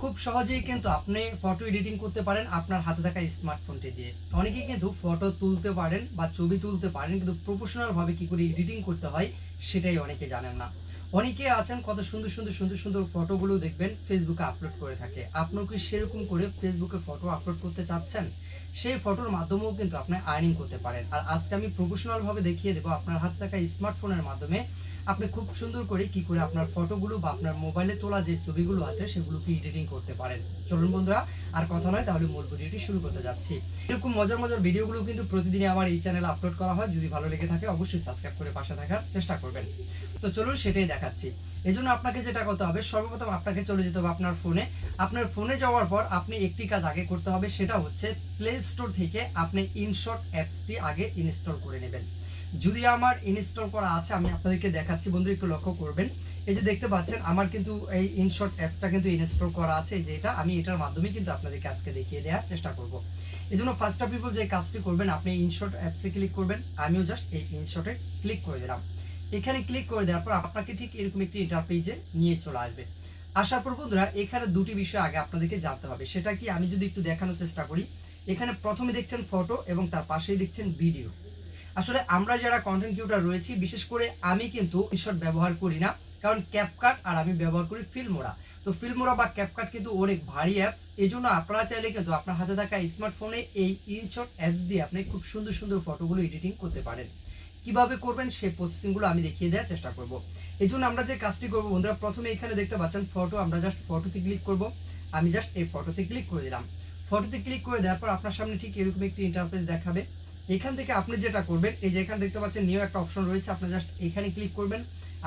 খুব সহজেই কিন্তু আপনি ফটো এডিটিং করতে পারেন আপনার হাতে থাকা স্মার্টফোনটি দিয়ে। অনেকেই কিন্তু ফটো তুলতে পারেন বা ছবি তুলতে পারেন, কিন্তু প্রফেশনালভাবে কী করে এডিটিং করতে হয়, সেটাই অনেকে জানেন না। অনেকে আছেন, কত সুন্দর সুন্দর সুন্দর সুন্দর ফটোগুলো দেখবেন ফেসবুকে আপলোড করে থাকে। আপনার কি সেরকম করে ফেসবুকে ফটো আপলোড করতে চাচ্ছেন? সেই ফটোর মাধ্যমেও কিন্তু আপনি আর্নিং করতে পারেন। আর আজকে আমি প্রফেশনাল ভাবে দেখিয়ে দেবো আপনার হাতে থাকা স্মার্টফোনের মাধ্যমে আপনি খুব সুন্দর করে কি করে আপনার ফটোগুলো বা আপনার মোবাইলে তোলা যে ছবিগুলো আছে সেগুলোকে এডিটিং করতে পারেন। চলুন বন্ধুরা, আর কথা নয়, তাহলে মূল ভিডিওটি শুরু করতে যাচ্ছি। এরকম মজার মজার ভিডিওগুলো কিন্তু প্রতিদিনই আমার এই চ্যানেলে আপলোড করা হয়। যদি ভালো লেগে থাকে, অবশ্যই সাবস্ক্রাইব করে পাশে থাকার চেষ্টা করবেন। তো চলুন, সেটাই দেখাচ্ছি। এই জন্য আপনাকে যেটা করতে হবে, সর্বপ্রথম আপনাকে চলে যেতে হবে আপনার ফোনে। আপনার ফোনে যাওয়ার পর আপনি একটি কাজ আগে করতে হবে, সেটা হচ্ছে প্লে স্টোর থেকে আপনি ইনশট অ্যাপসটি আগে ইনস্টল করে নেবেন। যদি আমার ইনস্টল করা আছে, আমি আপনাদেরকে দেখাচ্ছি বন্ধু একটু লক্ষ্য করবেন। এই যে দেখতে পাচ্ছেন, আমার কিন্তু এই ইনশট অ্যাপসটা কিন্তু ইনস্টল করা আছে এই যে এটা আমি এটার মাধ্যমে কিন্তু আপনাদেরকে আজকে দেখিয়ে দেওয়ার চেষ্টা করব। এই জন্য ফার্স্ট অফ পিপল যে কাজটি করবেন, আপনি ইনশর্ট অ্যাপসে ক্লিক করবেন। আমিও জাস্ট এই ইনশর্টে ক্লিক করে দিলাম। এখানে ক্লিক করে দেওয়ার পর আপনাকে ঠিক এরকম একটি ইন্টারপেজে নিয়ে চলে আসবে। আসার পর বন্ধুরা, এখানে দুটি বিষয় আগে আপনাদেরকে জানতে হবে। সেটা কি? আমি যদি একটু দেখানোর চেষ্টা করি। এখানে প্রথমে দেখছেন ফটো এবং তার পাশেই দেখছেন ভিডিও আসলে আমরা যারা কন্টেন্ট ক্রিয়েটর রয়েছি, বিশেষ করে আমি কিন্তু ইনশট ব্যবহার করি না। কারণ ক্যাপকাট আর আমি ব্যবহার করি ফিল্মোরা তো ফিল্মোরা বা ক্যাপকাট কিন্তু অনেক ভারী অ্যাপস এই জন্য আপনারা চাইলে কিন্তু আপনার হাতে থাকা স্মার্টফোনে এই ইনশট অ্যাপস দিয়ে আপনি খুব সুন্দর সুন্দর ফটোগুলো এডিটিং করতে পারেন। কীভাবে করবেন সেই প্রসেসিংগুলো আমি দেখিয়ে দেওয়ার চেষ্টা করব। এই জন্য আমরা যে কাজটি করব, বন্ধুরা, প্রথমে এখানে দেখতে পাচ্ছেন ফটো আমরা জাস্ট ফটোতে ক্লিক করব। আমি জাস্ট এই ফটোতে ক্লিক করে দিলাম। ফটোতে ক্লিক করে দেওয়ার পর আপনার সামনে ঠিক এরকম একটি ইন্টারফেস দেখাবে। এখান থেকে আপনি যেটা করবেন, এই যে এখানে দেখতে পাচ্ছেন নিউ একটা অপশন রয়েছে, আপনি জাস্ট এখানে ক্লিক করবেন।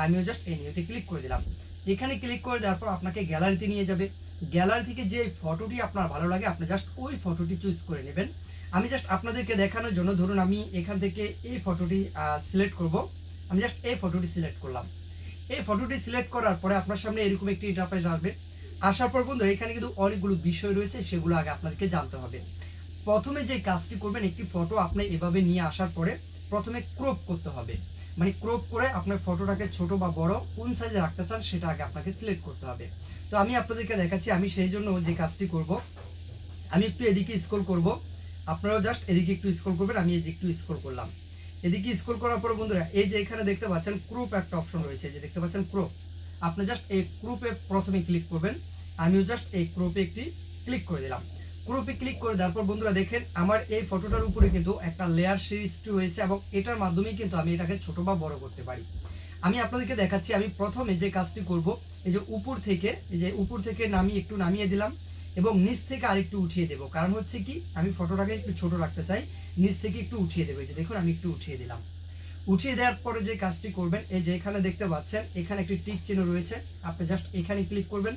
আমিও জাস্ট এই নিউতে ক্লিক করে দিলাম। এখানে ক্লিক করে দেওয়ার পর আপনাকে গ্যালারিতে নিয়ে যাবে। গ্যালারি থেকে যে ফটোটি আপনার ভালো লাগে, আপনি জাস্ট ওই ফটোটি চুজ করে নেবেন। আমি জাস্ট আপনাদেরকে দেখানোর জন্য ধরুন আমি এখান থেকে এই ফটোটি সিলেক্ট করব। আমি জাস্ট এই ফটোটি সিলেক্ট করলাম। এই ফটোটি সিলেক্ট করার পরে আপনার সামনে এরকম একটি ইন্টারফেস আসবে। আসার পর বন্ধু এখানে কিন্তু অনেকগুলো বিষয় রয়েছে, সেগুলো আগে আপনাদেরকে জানতে হবে। প্রথমে যে কাজটি করবেন, একটি ফটো আপনি এভাবে নিয়ে আসার পরে প্রথমে ক্রপ করতে হবে। মানে ক্রপ করে আপনার ফটোটাকে ছোট বা বড় কোন সাইজে রাখতে চান সেটা আগে আপনাকে সিলেক্ট করতে হবে। তো আমি আপনাদেরকে দেখাচ্ছি, আমি সেই জন্য যে কাজটি করব, আমি একটু এদিকে স্ক্রল করব। আপনারাও জাস্ট এদিকে একটু স্ক্রল করবেন, আমি যে একটু স্ক্রল করলাম। এদিকে স্ক্রল করার পর বন্ধুরা, এই যে এখানে দেখতে পাচ্ছেন ক্রুপ একটা অপশন রয়েছে যে দেখতে পাচ্ছেন ক্রোপ। আপনি জাস্ট এই ক্রুপে প্রথমে ক্লিক করবেন, আমিও জাস্ট এই ক্রোপে একটি ক্লিক করে দিলাম। ক্রোপে ক্লিক করে দেওয়ার পর বন্ধুরা দেখেন, আমার এই ফটোটার উপরে কিন্তু একটা লেয়ার সিরিজটি হয়েছে এবং এটার মাধ্যমেই কিন্তু আমি এটাকে ছোট বা বড় করতে পারি। আমি আপনাদেরকে দেখাচ্ছি, আমি প্রথমে যে কাজটি করব, এই যে উপর থেকে, এই যে উপর থেকে নামিয়ে একটু নামিয়ে দিলাম এবং নিচ থেকে আরেকটু উঠিয়ে দেবো। কারণ হচ্ছে কি, আমি ফটোটাকে একটু ছোট রাখতে চাই, নিচ থেকে একটু উঠিয়ে দেবো। এই যে দেখুন, আমি একটু উঠিয়ে দিলাম। উঠিয়ে দেওয়ার পরে যে কাজটি করবেন, এই যে এখানে দেখতে পাচ্ছেন, এখানে একটি টিক চিহ্ন রয়েছে। আপনি জাস্ট এখানে ক্লিক করবেন,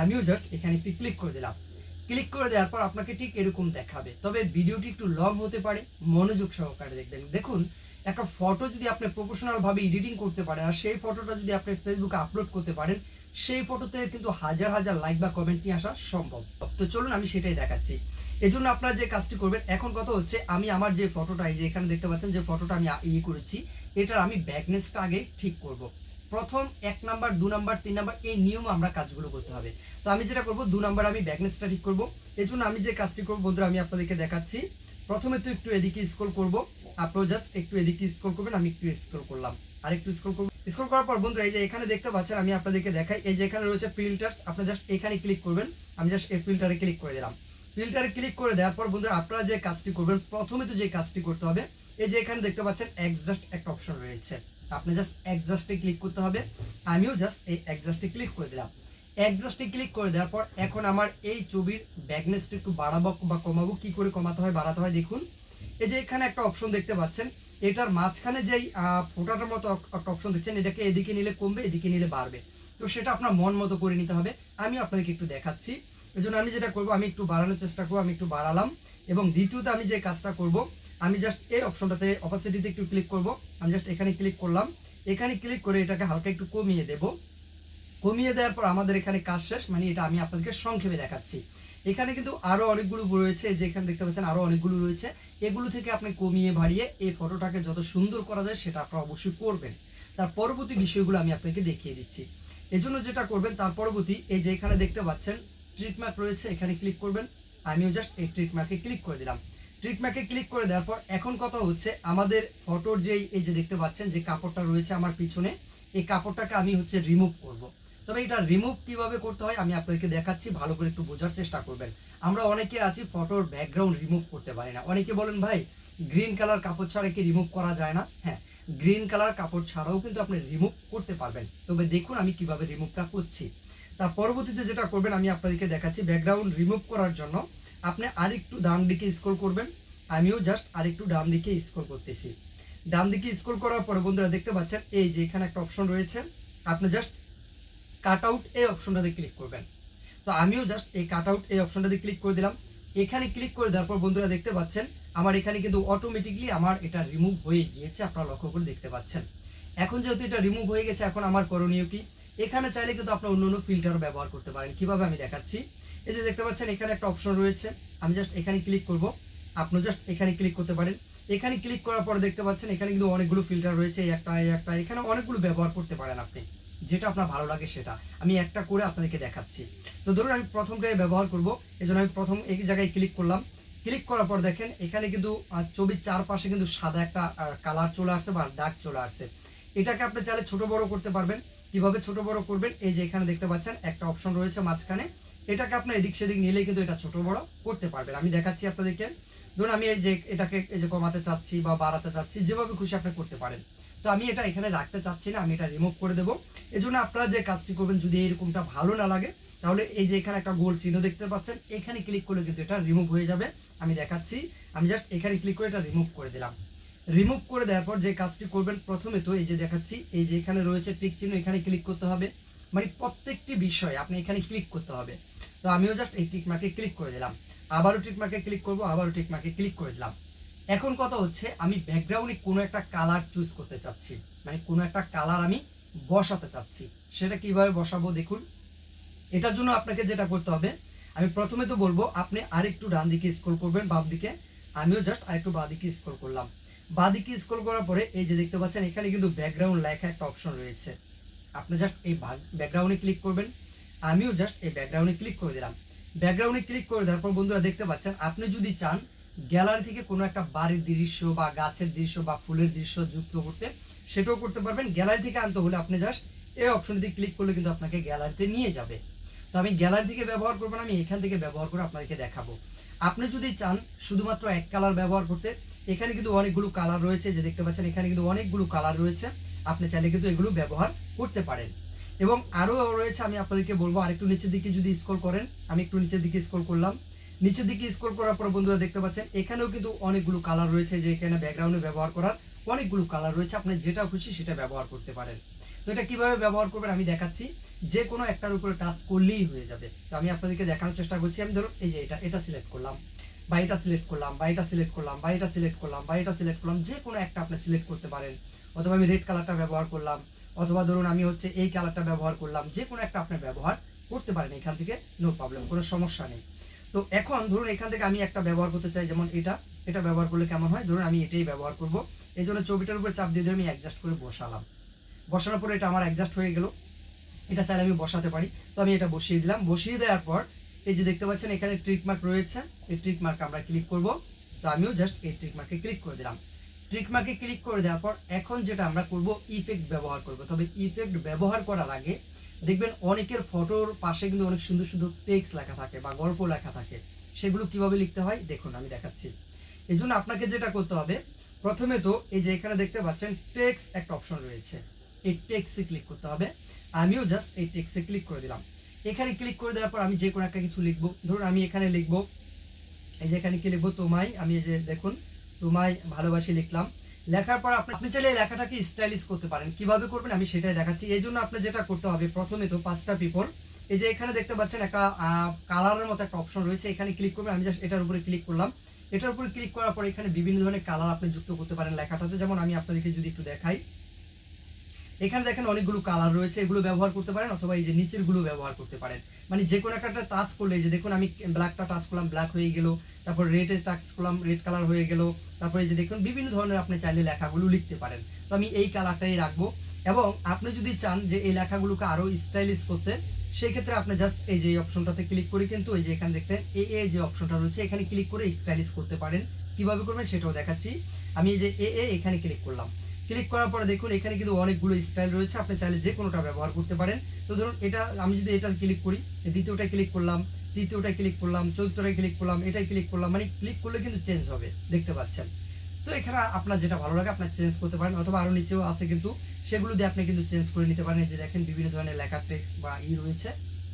আমিও জাস্ট এখানে একটি ক্লিক করে দিলাম। ক্লিক করে দেওয়ার পর আপনাকে ঠিক এরকম দেখাবে। তবে ভিডিওটি একটু লং হতে পারে, মনোযোগ সহকারে দেখবেন। দেখুন, একটা ফটো যদি আপনি প্রফেশনাল ভাবে এডিটিং করতে পারেন, আর সেই ফটোটা যদি আপনি ফেসবুকে আপলোড করতে পারেন, সেই ফটোতে কিন্তু হাজার হাজার লাইক বা কমেন্ট নিয়ে আসা সম্ভব। তো চলুন আমি সেটাই দেখাচ্ছি। এই জন্য আপনারা যে কাজটি করবেন, এখন কথা হচ্ছে আমি আমার যে ফটোটা এই যে এখানে দেখতে পাচ্ছেন যে ফটোটা আমি ইয়ে করেছি, এটার আমি ব্যাকনেসটা আগে ঠিক করব। প্রথম এক নাম্বার, দু নাম্বার, তিন নাম্বার, এই নিয়ম আমরা কাজগুলো করতে হবে। তো আমি যেটা করব, দু নাম্বার আমি ব্যাকনেসটা ঠিক করব। এর জন্য আমি যে কাজটি করব, বন্ধুরা, আমি আপনাদেরকে দেখাচ্ছি। প্রথমে তো একটু এদিকে স্ক্রল করব। আপনারা জাস্ট একটু এদিকে স্ক্রল করবেন, আমি একটু স্ক্রল করলাম। আর একটু স্ক্রল করব। স্ক্রল করার পর, বন্ধুরা, এই যে এখানে দেখতে পাচ্ছেন, আমি আপনাদেরকে দেখাই। এই যে এখানে রয়েছে ফিল্টার্স আপনি জাস্ট এখানে ক্লিক করবেন। আমি জাস্ট এই ফিল্টারে ক্লিক করে দিলাম। ফিল্টারে ক্লিক করে দেওয়ার পর, বন্ধুরা, আপনারা যে কাজটি করবেন, প্রথমে তো যে কাজটি করতে হবে, এই যে এখানে দেখতে পাচ্ছেন এক্সজাস্ট একটা অপশন রয়েছে। আপনি জাস্ট অ্যাডজাস্টে ক্লিক করতে হবে। আমিও জাস্ট এই অ্যাডজাস্টে ক্লিক করে দিলাম। অ্যাডজাস্টে ক্লিক করে দেওয়ার পর এখন আমার এই ছবির ব্যাকনেসটা একটু বাড়াবো বা কমাবো। কি করে কমাতে হয়, বাড়াতে হয় দেখুন। এই যে এখানে একটা অপশন দেখতে পাচ্ছেন। এটার মাঝখানে যেই ফোটাটার মতো একটা অপশন দেখছেন, এটাকে এদিকে নিলে কমবে, এদিকে নিলে বাড়বে। তো সেটা আপনার মন মতো করে নিতে হবে। আমি আপনাদেরকে একটু দেখাচ্ছি। এই আমি যেটা করব, আমি একটু বাড়ানোর চেষ্টা করব, আমি একটু বাড়ালাম। এবং দ্বিতীয়ত আমি যে কাজটা করব আমি জাস্ট এই অপশনটাতে অপাসিটিতে একটু ক্লিক করব। আমি জাস্ট এখানে ক্লিক করলাম। এখানে ক্লিক করে এটাকে হালকা একটু কমিয়ে দেব। কমিয়ে দেওয়ার পর আমাদের এখানে কাজ শেষ মানে এটা আমি আপনাদেরকে সংক্ষেপে দেখাচ্ছি। এখানে কিন্তু আরও অনেকগুলো রয়েছে যে এখানে দেখতে পাচ্ছেন আরও অনেকগুলো রয়েছে। এগুলো থেকে আপনি কমিয়ে বাড়িয়ে এই ফটোটাকে যত সুন্দর করা যায় সেটা আপনারা অবশ্যই করবেন। তার পরবর্তী বিষয়গুলো আমি আপনাকে দেখিয়ে দিচ্ছি। এজন্য যেটা করবেন, তার পরবর্তী এই যে এখানে দেখতে পাচ্ছেন ট্রিটমার্ক রয়েছে, এখানে ক্লিক করবেন। আমিও জাস্ট এই ট্রিটমার্কে ক্লিক করে দিলাম। ট্রিটমার্কে ক্লিক করে দেওয়ার পর এখন কথা হচ্ছে আমাদের ফটোর যেই, এই যে দেখতে পাচ্ছেন যে কাপড়টা রয়েছে আমার পিছনে, এই কাপড়টাকে আমি হচ্ছে রিমুভ করব। তবে এটা রিমুভ কীভাবে করতে হয় আমি আপনাদেরকে দেখাচ্ছি, ভালো করে একটু বোঝার চেষ্টা করবেন। আমরা অনেকে আছি ফটোর ব্যাকগ্রাউন্ড রিমুভ করতে পারি না। অনেকে বলেন, ভাই গ্রিন কালার কাপড় ছাড়া কি রিমুভ করা যায় না। হ্যাঁ গ্রিন কালার কাপড় ছাড়াও কিন্তু আপনি রিমুভ করতে পারবেন। তবে দেখুন আমি কীভাবে রিমুভটা করছি। তার পরবর্তীতে যেটা করবেন, আমি আপনাদেরকে দেখাচ্ছি ব্যাকগ্রাউন্ড রিমুভ করার জন্য। আপনি আরেকটু ডান দিকে স্ক্রল করবেন। আমিও জাস্ট আরেকটু ডান দিকে স্ক্রল করতেছি। ডান দিকে স্ক্রল করার পরে বন্ধুরা দেখতে পাচ্ছেন, এই যে এখানে একটা অপশন রয়েছে। আপনি জাস্ট কাট আউট এই অপশনটাতে ক্লিক করবেন। তো আমিও জাস্ট এই কাট আউট এই অপশনটাতে ক্লিক করে দিলাম। এখানে ক্লিক করে দেওয়ার পর বন্ধুরা দেখতে পাচ্ছেন আমার এখানে কিন্তু অটোমেটিকলি আমার এটা রিমুভ হয়ে গিয়েছে, আপনারা লক্ষ্য করে দেখতে পাচ্ছেন। এখন যেহেতু এটা রিমুভ হয়ে গেছে, এখন আমার করণীয় কি? এখানে চাইলে কিন্তু আপনার অন্য অন্য ফিল্টার ব্যবহার করতে পারেন। কীভাবে আমি দেখাচ্ছি? এই যে দেখতে পাচ্ছেন, এখানে একটা অপশন রয়েছে। আমি জাস্ট এখানে ক্লিক করব। আপনি জাস্ট এখানে ক্লিক করতে পারেন। এখানে ক্লিক করার পরে দেখতে পাচ্ছেন, এখানে কিন্তু অনেকগুলো ফিল্টার রয়েছে একটা একটা, এখানে অনেকগুলো ব্যবহার করতে পারেন আপনি। যেটা আপনার ভালো লাগে সেটা। আমি একটা করে আপনাদেরকে দেখাচ্ছি। তো ধরুন আমি প্রথমটাই ব্যবহার করব এই জন্য আমি প্রথম এই জায়গায় ক্লিক করলাম। ক্লিক করার পর দেখেন, এখানে কিন্তু ছবির চারপাশে কিন্তু সাদা একটা কালার চলে আসছে বা দাগ চলে আসছে। এটাকে আপনি চাইলে ছোট বড় করতে পারবেন। কীভাবে ছোট বড় করবেন? এই যে এখানে দেখতে পাচ্ছেন, একটা অপশন রয়েছে মাঝখানে। এটাকে আপনি এদিক সেদিক নিলেই কিন্তু এটা ছোট বড় করতে পারবেন। আমি দেখাচ্ছি আপনাদেরকে। ধরুন, আমি এই যে এটাকে, এই যে কমাতে চাচ্ছি বা বাড়াতে চাচ্ছি, যেভাবে খুশি আপনি করতে পারেন। তো আমি এটা এখানে রাখতে চাচ্ছি না, আমি এটা রিমুভ করে দেবো। এই জন্য আপনারা যে কাজটি করবেন, যদি এরকমটা ভালো না লাগে, তাহলে এই যে এখানে একটা গোল চিহ্ন দেখতে পাচ্ছেন, এখানে ক্লিক করলে কিন্তু এটা রিমুভ হয়ে যাবে। আমি দেখাচ্ছি, আমি জাস্ট এখানে ক্লিক করে এটা রিমুভ করে দিলাম। রিমুভ করে দেওয়ার পর যে কাজটি করবেন, প্রথমে তো এই যে দেখাচ্ছি, এই যে এখানে রয়েছে টিক চিহ্ন, এখানে ক্লিক করতে হবে। মানে প্রত্যেকটি বিষয় আপনি এখানে ক্লিক করতে হবে। তো আমিও জাস্ট এই টিক মার্কে ক্লিক করে দিলাম। আবারও টিক মার্কে ক্লিক করব, আবারও টিক মার্কে ক্লিক করে দিলাম। এখন কথা হচ্ছে, আমি ব্যাকগ্রাউন্ডে কোনো একটা কালার চুজ করতে চাচ্ছি মানে কোনো একটা কালার আমি বসাতে চাচ্ছি, সেটা কীভাবে বসাবো দেখুন। এটার জন্য আপনাকে যেটা করতে হবে, আমি প্রথমে তো বলব, আপনি আরেকটু ডান দিকে স্ক্রল করবেন, বাম দিকে। আমিও জাস্ট আরেকটু বাঁ দিকে স্ক্রল করলাম। বাঁ দিকে স্ক্রল করার পরে এই যে দেখতে পাচ্ছেন, এখানে কিন্তু ব্যাকগ্রাউন্ড লেখা একটা অপশন রয়েছে। আপনি জাস্ট এই ব্যাকগ্রাউন্ডে ক্লিক করবেন। আমিও জাস্ট এই ব্যাকগ্রাউন্ডে ক্লিক করে দিলাম। ব্যাকগ্রাউন্ডে ক্লিক করে দেওয়ার পর বন্ধুরা দেখতে পাচ্ছেন, আপনি যদি চান গ্যালারি থেকে কোনো একটা বাড়ির দৃশ্য বা গাছের দৃশ্য বা ফুলের দৃশ্য যুক্ত করতে, সেটাও করতে পারবেন। গ্যালারি থেকে আনতে হলে আপনি জাস্ট এই অপশনটি ক্লিক করলে কিন্তু আপনাকে গ্যালারিতে নিয়ে যাবে। তো আমি গ্যালারি থেকে ব্যবহার করব না, আমি এখান থেকে ব্যবহার করে আপনাদেরকে দেখাবো। আপনি যদি চান শুধুমাত্র এক কালার ব্যবহার করতে, এখানে কিন্তু অনেকগুলো কালার রয়েছে, যে দেখতে পাচ্ছেন এখানে কিন্তু অনেকগুলো কালার রয়েছে। আপনি চাইলে কিন্তু এগুলো ব্যবহার করতে পারেন। এবং আরও রয়েছে, আমি আপনাদেরকে বলব, আরেকটু নিচের দিকে যদি স্ক্রল করেন, আমি একটু নিচের দিকে স্ক্রল করলাম। নিচের দিকে স্ক্রল করার পর বন্ধুরা দেখতে পাচ্ছেন, এখানেও কিন্তু অনেকগুলো কালার রয়েছে যে এখানে ব্যাকগ্রাউন্ডে ব্যবহার করার অনেকগুলো কালার রয়েছে, আপনি যেটা খুশি সেটা ব্যবহার করতে পারেন। তো এটা কীভাবে ব্যবহার করবেন আমি দেখাচ্ছি, যে কোনো একটার উপরে টাচ করলেই হয়ে যাবে। তো আমি আপনাদেরকে দেখানোর চেষ্টা করছি, আমি ধরুন এই যে এটা এটা সিলেক্ট করলাম, বা এটা সিলেক্ট করলাম, বা এটা সিলেক্ট করলাম, বা এটা সিলেক্ট করলাম, বা এটা সিলেক্ট করলাম, যে কোনো একটা আপনি সিলেক্ট করতে পারেন। অথবা আমি রেড কালারটা ব্যবহার করলাম, অথবা ধরুন আমি হচ্ছে এই কালারটা ব্যবহার করলাম, যে কোনো একটা আপনি ব্যবহার করতে পারেন এখান থেকে নো প্রবলেম কোনো সমস্যা নেই। তো এখন ধরুন এখান থেকে আমি একটা ব্যবহার করতে চাই, যেমন এটা এটা ব্যবহার করলে কেমন হয়? ধরুন আমি এটাই ব্যবহার করব। এই জন্য ছবিটার উপর চাপ দিয়ে দিয়ে আমি অ্যাডজাস্ট করে বসালাম। বসানোর পরে এটা আমার অ্যাডজাস্ট হয়ে গেল। এটা চাইলে আমি বসাতে পারি। তো আমি এটা বসিয়ে দিলাম। বসিয়ে দেওয়ার পর এই যে দেখতে পাচ্ছেন, এখানে ট্রিটমার্ক রয়েছে। এই ট্রিক মার্ক আমরা ক্লিক করব। তো আমিও জাস্ট এই ট্রিক মার্কে ক্লিক করে দিলাম। ট্রিক মার্কে ক্লিক করে দেওয়ার পর এখন যেটা আমরা করব ইফেক্ট ব্যবহার করব। তবে ইফেক্ট ব্যবহার করার আগে দেখবেন অনেকের ফটোর পাশে কিন্তু অনেক সুন্দর সুন্দর টেক্সট লেখা থাকে বা গল্প লেখা থাকে। সেগুলো কীভাবে লিখতে হয় দেখুন, আমি দেখাচ্ছি। এই জন্য আপনাকে যেটা করতে হবে, প্রথমে তো এই যে এখানে দেখতে পাচ্ছেন টেক্স একটা অপশন রয়েছে। এই টেক্সে ক্লিক করতে হবে। আমিও জাস্ট এই টেক্সে ক্লিক করে দিলাম। এখানে ক্লিক করে দেওয়ার পর আমি যে কোনো একটা কিছু লিখব। ধরুন আমি এখানে লিখব, এই যে এখানে কি লিখব? তোমায়, আমি এই যে দেখুন তোমায় ভালোবাসি লিখলাম। লেখার পর আপনি আপনি চাইলে এই লেখাটাকে স্টাইলিশ করতে পারেন। কীভাবে করবেন আমি সেটাই দেখাচ্ছি। এই জন্য আপনি যেটা করতে হবে, প্রথমে তো পাঁচটা পিপল এই যে এখানে দেখতে পাচ্ছেন একটা কালারের মতো একটা অপশন রয়েছে। এখানে ক্লিক করবেন, আমি জাস্ট এটার উপরে ক্লিক করলাম। এটার উপরে ক্লিক করার পর এখানে বিভিন্ন ধরনের কালার আপনি যুক্ত করতে পারেন লেখাটাতে। যেমন আমি আপনাদেরকে যদি একটু দেখাই। এখানে দেখেন অনেকগুলো কালার রয়েছে, এগুলো ব্যবহার করতে পারেন অথবা এই যে নিচেরগুলো ব্যবহার করতে পারেন। মানে যে কোনো একটা টাচ করলে যে দেখুন আমি ব্ল্যাকটা টাচ করলাম ব্ল্যাক হয়ে গেল, তারপর রেডে টাচ করলাম রেড কালার হয়ে গেল, তারপরে যে দেখুন বিভিন্ন ধরনের আপনি চাইলে লেখাগুলো লিখতে পারেন। তো আমি এই কালারটাই রাখব এবং আপনি যদি চান যে এই লেখাগুলোকে আরও স্টাইলিশ করতে সেই ক্ষেত্রে আপনি জাস্ট এই যে অপশনটাতে ক্লিক করে কিন্তু এই যে এখানে দেখতে, এ এ যে অপশনটা রয়েছে, এখানে ক্লিক করে স্টাইলিশ করতে পারেন। কীভাবে করবেন সেটাও দেখাচ্ছি। আমি এই যে এ এখানে ক্লিক করলাম। ক্লিক করার পরে দেখুন, এখানে কিন্তু অনেকগুলো স্টাইল রয়েছে, আপনি চাইলে যে কোনোটা ব্যবহার করতে পারেন। তো ধরুন, এটা, আমি যদি এটা ক্লিক করি দ্বিতীয়টা ক্লিক করলাম তৃতীয়টা ক্লিক করলাম চতুর্থটা ক্লিক করলাম এটাই ক্লিক করলাম মানে ক্লিক করলে কিন্তু চেঞ্জ হবে, দেখতে পাচ্ছেন। তো এখানে আপনার যেটা ভালো লাগে, আপনার চেঞ্জ করতে পারেন, অথবা আরও নিচেও আছে কিন্তু, সেগুলো দিয়ে আপনি কিন্তু চেঞ্জ করে নিতে পারেন। যে দেখেন, বিভিন্ন ধরনের লেখার টেক্সট বা ই রয়েছে।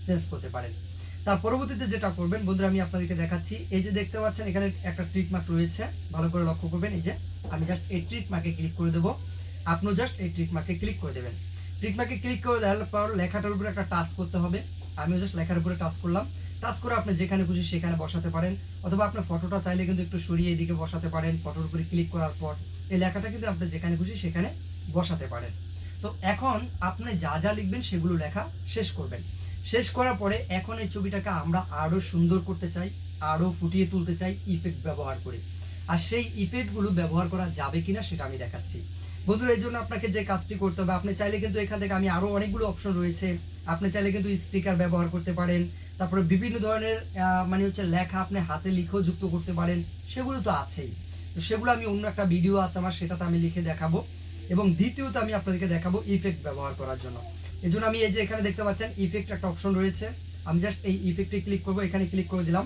চেঞ্জ করতে পারেন। তার পরবর্তীতে যেটা করবেন, বন্ধুরা, আমি আপনাদেরকে দেখাচ্ছি। এই যে দেখতে পাচ্ছেন, এখানে একটা ট্রিক মার্ক রয়েছে। ভালো করে লক্ষ্য করবেন, এই যে আমি জাস্ট এই ট্রিক মার্কে ক্লিক করে দেবো। আপনিও জাস্ট এই ট্রিক মার্কে ক্লিক করে দেবেন। ট্রিক মার্কে ক্লিক করে দেওয়ার পর লেখাটার উপরে একটা টাচ করতে হবে। আমিও জাস্ট লেখার উপরে টাচ করলাম। টাচ করে আপনি যেখানে খুশি সেখানে বসাতে পারেন। অথবা আপনার ফটোটা চাইলে কিন্তু একটু সরিয়ে এদিকে বসাতে পারেন ফটোর উপরে ক্লিক করার পর। এই লেখাটা কিন্তু আপনি যেখানে খুশি সেখানে বসাতে পারেন। তো এখন আপনি যা যা লিখবেন সেগুলো লেখা শেষ করবেন। শেষ করার পরে এখন এই ছবিটাকে আমরা আরও সুন্দর করতে চাই আরও ফুটিয়ে তুলতে চাই ইফেক্ট ব্যবহার করে। আর সেই ইফেক্টগুলো ব্যবহার করা যাবে কিনা সেটা আমি দেখাচ্ছি। বন্ধুরা, এই জন্য আপনাকে যে কাজটি করতে হবে, আপনি চাইলে কিন্তু এখান থেকে আমি আরও অনেকগুলো অপশন রয়েছে। আপনি চাইলে কিন্তু স্টিকার ব্যবহার করতে পারেন। তারপরে বিভিন্ন ধরনের মানে হচ্ছে লেখা আপনি হাতে লিখেও যুক্ত করতে পারেন। সেগুলো তো আছেই। তো সেগুলো আমি অন্য একটা ভিডিও আছে আমার, সেটাতে আমি লিখে দেখাবো। এবং দ্বিতীয়ত আমি আপনাদেরকে দেখাবো ইফেক্ট ব্যবহার করার জন্য। এই জন্য আমি এই যে এখানে দেখতে পাচ্ছেন ইফেক্ট একটা অপশন রয়েছে। আমি জাস্ট এই ইফেক্টে ক্লিক করব, এখানে ক্লিক করে দিলাম।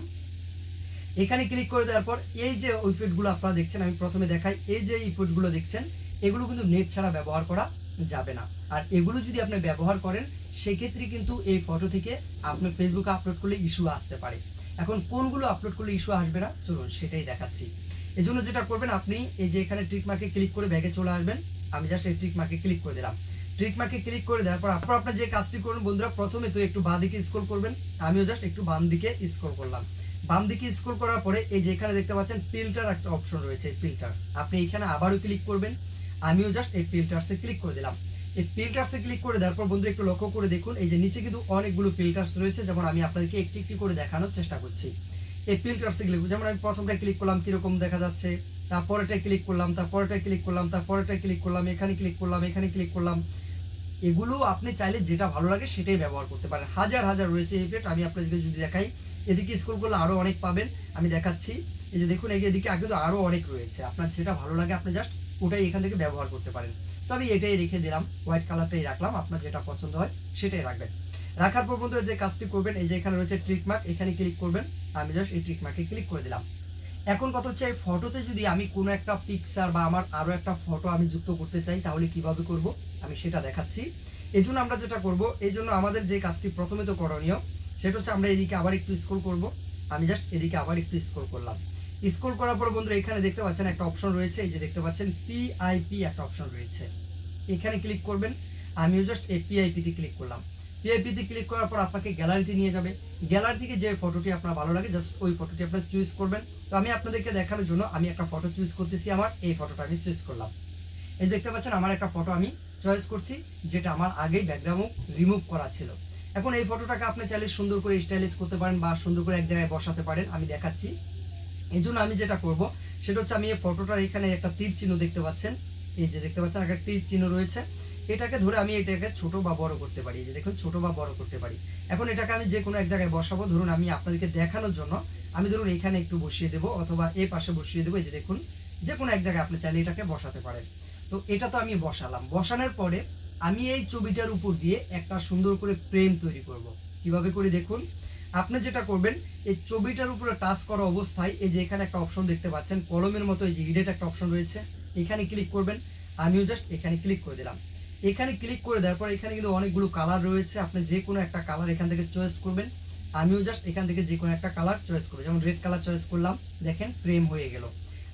এখানে ক্লিক করে দেওয়ার পর এই যে ইফেক্টগুলো আপনারা দেখছেন, আমি প্রথমে দেখাই। এই যে ইফেক্টগুলো দেখছেন, এগুলো কিন্তু নেট ছাড়া ব্যবহার করা যাবে না। আর এগুলো যদি আপনি ব্যবহার করেন, সেক্ষেত্রে কিন্তু এই ফটো থেকে আপনি ফেসবুকে আপলোড করলে ইস্যু আসতে পারে। এখন কোনগুলো আপলোড করলে ইস্যু আসবে না? চলুন সেটাই দেখাচ্ছি। এই জন্য যেটা করবেন আপনি, এই যে এখানে ট্রিক মার্কে ক্লিক করে ব্যাগে চলে আসবেন। আমি জাস্ট এই ট্রিক মার্কে ক্লিক করে দিলাম। ট্রিক মার্কে ক্লিক করে দেওয়ার পর তারপর আপনার যে কাজটি করবেন, বন্ধুরা, প্রথমে তো একটু বাঁ দিকে স্ক্রল করবেন। আমিও জাস্ট একটু বাম দিকে স্ক্রল করলাম। বাম দিকে স্ক্রল করার পরে এই যে এখানে দেখতে পাচ্ছেন ফিল্টার একটা অপশন রয়েছে ফিল্টার্স আপনি এখানে আবারও ক্লিক করবেন। আমিও জাস্ট এই ফিল্টার্সে ক্লিক করে দিলাম। এই ফিল্টার্সে ক্লিক করে দেওয়ার পর বন্ধু, একটু লক্ষ্য করে দেখুন, এই যে নিচে কিন্তু অনেকগুলো ফিল্টার্স রয়েছে, যেমন আমি আপনাদেরকে একটি একটি করে দেখানোর চেষ্টা করছি। এই ফিল্টার্সে ক্লিক যেমন আমি প্রথমটা ক্লিক করলাম, কীরকম দেখা যাচ্ছে তারপরেটা ক্লিক করলাম তারপরেটা ক্লিক করলাম তারপরেটা ক্লিক করলাম, এখানে ক্লিক করলাম, এখানে ক্লিক করলাম। এগুলো আপনি চাইলে যেটা ভালো লাগে সেটাই ব্যবহার করতে পারেন। হাজার হাজার রয়েছে এফেক্ট আমি আপনাদেরকে যদি দেখাই, এদিকে স্ক্রল করলে আরও অনেক পাবেন, আমি দেখাচ্ছি। এই যে দেখুন, এদিকে আগে তো আরও অনেক রয়েছে। আপনার যেটা ভালো লাগে, আপনি জাস্ট ওটাই এখান থেকে ব্যবহার করতে পারেন। তো আমি এটাই রেখে দিলাম হোয়াইট কালারটাই রাখলাম, আপনার যেটা পছন্দ হয় সেটাই রাখবেন। রাখার পর বন্ধুরা যে কাজটি করবেন, এই যে এখানে রয়েছে ট্রিক মার্ক এখানে ক্লিক করবেন, আমি জাস্ট এই ট্রিক মার্কে ক্লিক করে দিলাম। এখন কথা হচ্ছে, এই ফটোতে যদি আমি কোনো একটা পিকচার বা আমার আরও একটা ফটো আমি যুক্ত করতে চাই, তাহলে কীভাবে করব? আমি সেটা দেখাচ্ছি। এই জন্য আমরা যেটা করব, এই জন্য আমাদের যে কাজটি প্রথমে তো করণীয়, সেটা হচ্ছে আমরা এদিকে আবার একটু স্ক্রল করব। আমি জাস্ট এদিকে আবার একটু স্ক্রল করলাম। স্ক্রল করার পর বন্ধুরা এখানে দেখতে পাচ্ছেন একটা অপশন রয়েছে, এই যে দেখতে পাচ্ছেন পিআইপি একটা অপশন রয়েছে। এখানে ক্লিক করবেন, আমিও জাস্ট এই পিআইপিতে ক্লিক করলাম। পিআইপিতে ক্লিক করার পর আপনাকে গ্যালারিতে নিয়ে যাবে। গ্যালারি থেকে যে ফটোটি আপনার ভালো লাগে জাস্ট ওই ফটোটি আপনার চুজ করবেন। তো আমি আপনাদেরকে দেখানোর জন্য আমি একটা ফটো চুজ করতেছি আমার, এই ফটোটা আমি চুজ করলাম। এই দেখতে পাচ্ছেন, আমার একটা ফটো আমি চয়েস করছি, যেটা আমার আগেই ব্যাকগ্রাউন্ড রিমুভ করা ছিল। এখন এই ফটোটাকে আপনি চাইলে সুন্দর করে স্টাইলিশ করতে পারেন বা সুন্দর করে এক জায়গায় বসাতে পারেন, আমি দেখাচ্ছি। এই জন্য আমি যেটা করব, সেটা হচ্ছে আমি এই ফটোটার এখানে একটা তীর চিহ্ন দেখতে পাচ্ছেন। এই যে দেখতে পাচ্ছেন একটা তীর চিহ্ন রয়েছে। এটাকে ধরে আমি এটাকে ছোট বা বড় করতে পারি। এই যে দেখুন, ছোট বা বড় করতে পারি। এখন এটাকে আমি যে কোনো এক জায়গায় বসাবো। ধরুন আমি আপনাদেরকে দেখানোর জন্য আমি ধরুন এখানে একটু বসিয়ে দেবো অথবা এ পাশে বসিয়ে দেবো। এই যে দেখুন যে কোনো এক জায়গায় আপনি চাইলে এটাকে বসাতে পারেন। তো এটা তো আমি বসালাম। বসানোর পরে আমি এই ছবিটার উপর দিয়ে একটা সুন্দর করে প্রেম তৈরি করব। কীভাবে করে দেখুন আপনি যেটা করবেন, এই ছবিটার উপরে টাচ করা অবস্থায় এই যে এখানে একটা অপশন দেখতে পাচ্ছেন, কলমের মতো এই যে হিডেট একটা অপশন রয়েছে, এখানে ক্লিক করবেন, আমিও জাস্ট এখানে ক্লিক করে দিলাম। এখানে ক্লিক করে দেওয়ার পর এখানে কিন্তু অনেকগুলো কালার রয়েছে, আপনি যে কোনো একটা কালার এখান থেকে চয়েস করবেন। আমিও জাস্ট এখান থেকে যে কোনো একটা কালার চয়েস করব, যেমন রেড কালার চয়েস করলাম, দেখেন ফ্রেম হয়ে গেল।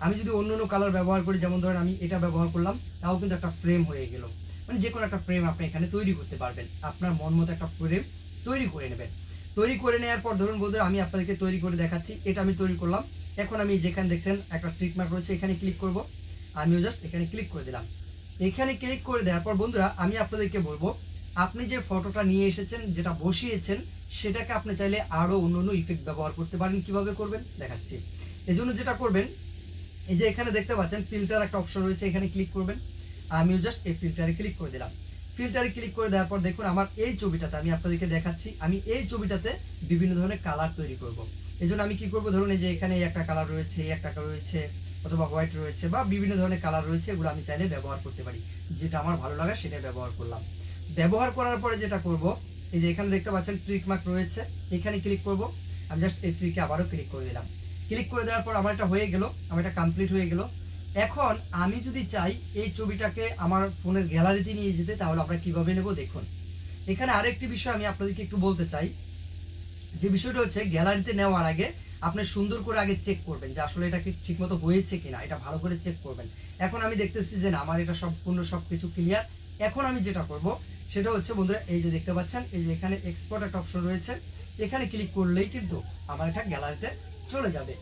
আমি যদি অন্য অন্য কালার ব্যবহার করি, যেমন ধরেন আমি এটা ব্যবহার করলাম, তাও কিন্তু একটা ফ্রেম হয়ে গেল। মানে যে কোনো একটা ফ্রেম আপনি এখানে তৈরি করতে পারবেন, আপনার মন মতো একটা ফ্রেম তৈরি করে নেবেন। তৈরি করে নেওয়ার পর ধরুন বন্ধুরা, আমি আপনাদেরকে তৈরি করে দেখাচ্ছি। এটা আমি তৈরি করলাম। এখন আমি যেখানে দেখছেন, একটা ট্রিটমার্ক রয়েছে, এখানে ক্লিক করব। আমিও জাস্ট এখানে ক্লিক করে দিলাম। এখানে ক্লিক করে দেওয়ার পর বন্ধুরা, আমি আপনাদেরকে বলব, আপনি যে ফটোটা নিয়ে এসেছেন, যেটা বসিয়েছেন, সেটাকে আপনি চাইলে আরও অন্য অন্য ইফেক্ট ব্যবহার করতে পারেন। কীভাবে করবেন? দেখাচ্ছি। এজন্য যেটা করবেন, এই যে এখানে দেখতে পাচ্ছেন ফিল্টার একটা অপশন রয়েছে, এখানে ক্লিক করবেন। আমিও জাস্ট এই ফিল্টারে ক্লিক করে দিলাম। ফিল্টারে ক্লিক করে দেওয়ার পর দেখুন আমার এই ছবিটাতে আমি আপনাদেরকে দেখাচ্ছি, আমি এই ছবিটাতে বিভিন্ন ধরনের কালার তৈরি করব। এই আমি কি করব? ধরুন এই যে এখানে একটা কালার রয়েছে, এই একটা রয়েছে, অথবা হোয়াইট রয়েছে বা বিভিন্ন ধরনের কালার রয়েছে, এগুলো আমি চাইলে ব্যবহার করতে পারি। যেটা আমার ভালো লাগে সেটা ব্যবহার করলাম। ব্যবহার করার পরে যেটা করব, এই যে এখানে দেখতে পাচ্ছেন ট্রিক মার্ক রয়েছে, এখানে ক্লিক করব। আমি জাস্ট এই ট্রিকে আবারও ক্লিক করে দিলাম। ক্লিক করে দেওয়ার পর আমার এটা হয়ে গেল, আমার এটা কমপ্লিট হয়ে গেল। এখন আমি যদি চাই এই ছবিটাকে আমার ফোনের গ্যালারিতে নিয়ে যেতে, তাহলে আমরা কীভাবে নেব দেখুন। এখানে আরেকটি বিষয় আমি আপনাদেরকে একটু বলতে চাই। যে বিষয়টা হচ্ছে, গ্যালারিতে নেওয়ার আগে আপনি সুন্দর করে আগে চেক করবেন যে আসলে এটা কি ঠিকমতো হয়েছে কিনা, এটা ভালো করে চেক করবেন। এখন আমি দেখতেছি যে না, আমার এটা সম্পূর্ণ সব কিছু ক্লিয়ার এখন আমি যেটা করব, সেটা হচ্ছে, বন্ধুরা, এই যে দেখতে পাচ্ছেন, এই যে এখানে এক্সপোর্ট একটা অপশন রয়েছে। এখানে ক্লিক করলেই কিন্তু আমার এটা গ্যালারিতে চলে যাবে।